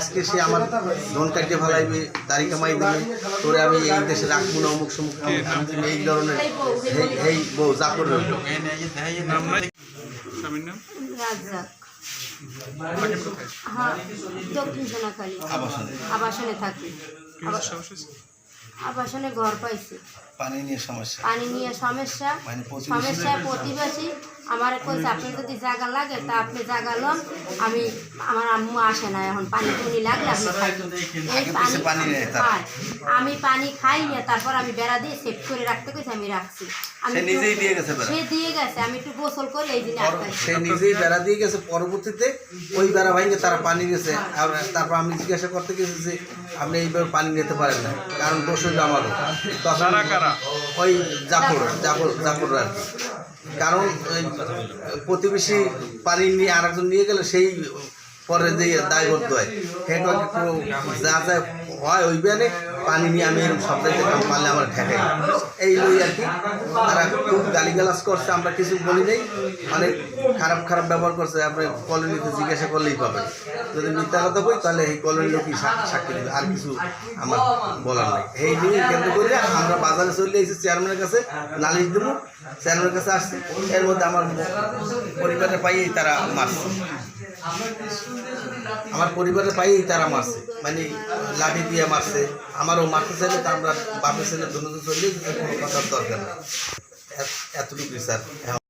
আজকে সে আমার ধন কাটিয়ে ফেলাইবে তারি কামাই দেবে তোরে আমি এই দেশে রাখব না অমুক সমুক আমি এই ধরনের এই- বউ যা করবে। হ্যাঁ দক্ষিণ সোনাখালী। আবাসনে। আবাসনে থাকি। আবাসনে ঘর পাইছি। পানি নিয়ে সমস্যা। পানি নিয়ে সমস্যা। মানে প্রতিবেশী- সমস্যা প্রতিবেশী। আমার কইছে আপনি যদি জায়গা লাগে তা আপনি জায়গা লন। আমি আমার আম্মু আসে না এখন। পানি টুনি লাগলে আপনি এই পানি। আমি পানি খাই না তারপর আমি বেড়া দিয়ে সেভ করে রাখতে কইছি আমি রাখছি। সে নিজেই দিয়ে গেছে সে দিয়ে গেছে আমি একটু গোসল করে এই দিনে সে নিজেই বেড়া দিয়ে গেছে পরবর্তীতে ওই বেড়া ভাইকে তারা পানি গেছে আর তারপর আমি জিজ্ঞাসা করতে গেছি যে আপনি এইভাবে পানি নিতে পারেন না কারণ দোষ হইল আমারও তখন কারা কারা? ওই জাফর জাফর জাফর আর কারণ ওই প্রতিবেশী পানি নিয়ে আরেকজন নিয়ে গেলে সেই পরে যে দায় করতে হয় সেটা একটু যা যা হয় ওই বেনে পানি নিয়ে আমি এরকম সব জায়গায় কাম পারলে আমার ঠেকাই এই লই আর কি, তারা খুব গালিগালাজ করছে, আমরা কিছু বলি নেই, অনেক খারাপ খারাপ ব্যবহার করছে, আপনি কলোনিতে জিজ্ঞাসা করলেই পাবেন। যদি মিথ্যা কথা বই তাহলে এই কলোনি লোকই সাক্ষী দেবে, আর কিছু আমার বলার নাই। এই নিয়ে কেন্দ্র করে আমরা বাজারে চলে এসেছি চেয়ারম্যানের কাছে নালিশ দেবো চেয়ারম্যানের কাছে আসছি, এর মধ্যে আমার পরিবারের পাইয়েই তারা মারছে। আমার পরিবারের পাইয়েই তারা মারছে। মানে লাঠি দিয়ে মারছে। আমারও মারতে চাইলে তা আমরা বাপের ছেলে, দুজন চললে কোনো কথার দরকার না এতটুকু স্যার।